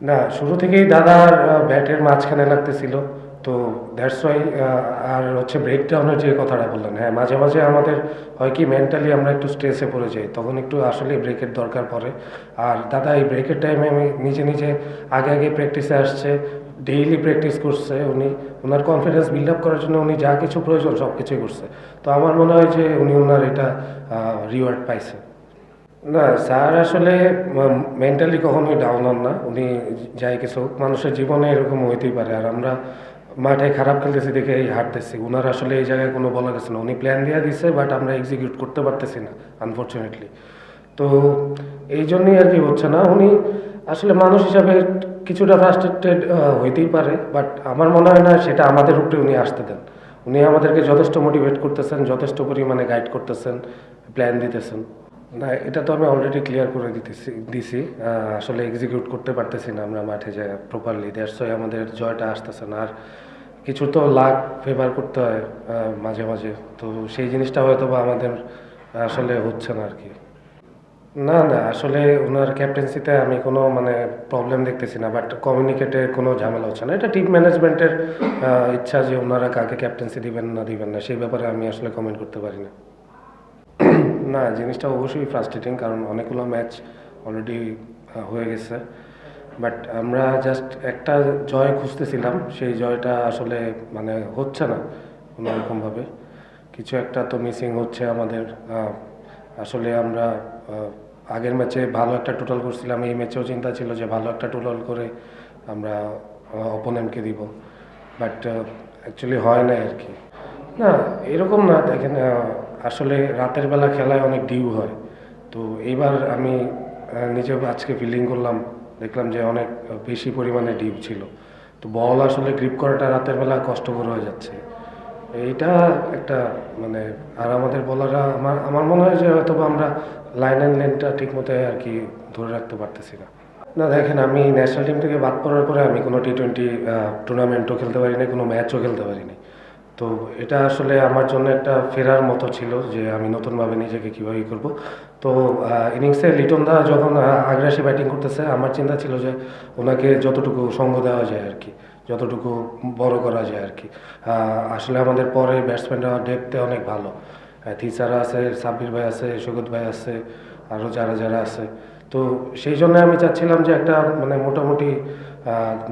না, শুরু থেকেই দাদার ব্যাটের মাঝখানে লাগতেছিল। তো দ্যাটস ওয়াই আর হচ্ছে ব্রেকডাউনের যে কথাটা বললেন হ্যাঁ মাঝে মাঝে আমাদের হয় কি মেন্টালি আমরা একটু স্ট্রেসে পড়ে যাই, তখন একটু আসলে ব্রেকের দরকার পড়ে। আর দাদা, এই ব্রেকের টাইমে আমি নিজে নিজে আগে আগে প্র্যাকটিসে আসছে ডেইলি প্র্যাকটিস করছে উনি। ওনার কনফিডেন্স বিল্ড আপ করার জন্য উনি যা কিছু প্রয়োজন সব কিছুই করছে। তো আমার মনে হয় যে উনি ওনার এটা রিওয়ার্ড পাইছে। না, স্যার আসলে মেন্টালি কখনোই ডাউন হন না। উনি যাই কিছু মানুষের জীবনে এরকম হইতেই পারে। আর আমরা মাঠে খারাপ খেলতেছি দেখে এই হারতেছি। ওনার আসলে এই জায়গায় কোনো বলা গেছে না। উনি প্ল্যান দিয়ে দিচ্ছে বাট আমরা এক্সিকিউট করতে পারতেছি না আনফর্চুনেটলি তো এই জন্যই আর কি হচ্ছে না। উনি আসলে মানুষ হিসাবে কিছুটা ফ্রাস্ট্রেটেড হইতেই পারে। বাট আমার মনে হয় না সেটা আমাদের উপরে উনি আসতে দেন। উনি আমাদেরকে যথেষ্ট মোটিভেট করতেছেন, যথেষ্ট পরিমাণে গাইড করতেছেন প্ল্যান দিতেছেন। না এটা তো আমি অলরেডি ক্লিয়ার করে দিতেছি, দিছি। আসলে এক্সিকিউট করতে পারতেছি না আমরা মাঠে যে প্রপারলি দ্যাটস আমাদের জয়টা আসতেছে না। আর কিছু তো লাক ফেভার করতে হয় মাঝে মাঝে। তো সেই জিনিসটা হয়তো বা আমাদের, আসলে হচ্ছে না আর কি না না, আসলে ওনার ক্যাপ্টেন্সিতে আমি কোনো মানে প্রবলেম দেখতেছি না। বাট কমিউনিকেটে কোনো ঝামেলা হচ্ছে না। এটা টিম ম্যানেজমেন্টের ইচ্ছা যে ওনারা কাকে ক্যাপ্টেন্সি দিবেন না দিবেন না, সেই ব্যাপারে আমি আসলে কমেন্ট করতে পারি না। না, জিনিসটা অবশ্যই ফ্রাস্ট্রেটিং কারণ অনেকগুলো ম্যাচ অলরেডি হয়ে গেছে। বাট আমরা জাস্ট একটা জয় খুঁজতেছিলাম, সেই জয়টা আসলে মানে হচ্ছে না কোনো রকমভাবে কিছু একটা তো মিসিং হচ্ছে আমাদের আসলে আমরা আগের ম্যাচে ভালো একটা টোটাল করছিলাম, এই ম্যাচেও চিন্তা ছিল যে ভালো একটা টোটাল করে আমরা অপোনেন্টকে দিব। বাট অ্যাকচুয়ালি হয় না আর কি। না, এরকম না, দেখেন আসলে রাতের বেলা খেলায় অনেক ডিউ হয়। তো এইবার আমি নিজে আজকে ফিল্ডিং করলাম, দেখলাম যে অনেক বেশি পরিমাণে ডিউ ছিল। তো বল আসলে গ্রিপ করাটা রাতের বেলা কষ্টকর হয়ে যাচ্ছে। এইটা একটা মানে আর আমাদের বলাররা আমার আমার মনে হয় যে হয়তো আমরা লাইন অ্যান্ড লেনটা ঠিক মতো আর কি ধরে রাখতে পারতেছি না। না, দেখেন, আমি ন্যাশনাল টিম থেকে বাদ পড়ার পরে আমি কোনো টি টোয়েন্টি টুর্নামেন্টও খেলতে পারিনি, কোনো ম্যাচও খেলতে পারিনি। তো এটা আসলে আমার জন্য একটা ফেরার মতো ছিল যে আমি নতুনভাবে নিজেকে কীভাবে করব। তো ইনিংসে লিটন দা যখন আগ্রাসী ব্যাটিং করতেছে, আমার চিন্তা ছিল যে ওনাকে যতটুকু সঙ্গ দেওয়া যায় আর কি যতটুকু বড় করা যায় আর কি আসলে আমাদের পরে ব্যাটসম্যানরা ডেপতে অনেক ভালো। থিসারা আছে, সাব্বির ভাই আছে, সৈকত ভাই আছে আরও যারা যারা আছে। তো সেই জন্য আমি চাচ্ছিলাম যে একটা মানে মোটামুটি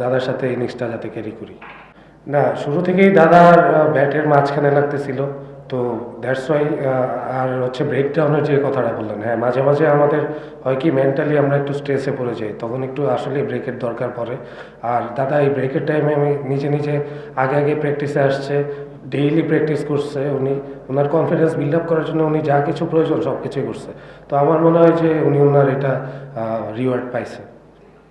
দাদার সাথে ইনিংসটা যাতে ক্যারি করি। না, শুরু থেকেই দাদার ব্যাটের মাঝখানে লাগতেছিল। তো দ্যাটস ওয়াই আর হচ্ছে ব্রেকডাউনের যে কথাটা বললেন হ্যাঁ মাঝে মাঝে আমাদের হয় কি মেন্টালি আমরা একটু স্ট্রেসে পড়ে যাই, তখন একটু আসলে ব্রেকের দরকার পড়ে। আর দাদা, এই ব্রেকের টাইমে আমি নিজে নিজে আগে আগে প্র্যাকটিসে আসছে ডেইলি প্র্যাকটিস করছে উনি। ওনার কনফিডেন্স বিল্ড আপ করার জন্য উনি যা কিছু প্রয়োজন সব কিছুই করছে। তো আমার মনে হয় যে উনি ওনার এটা রিওয়ার্ড পাইছে।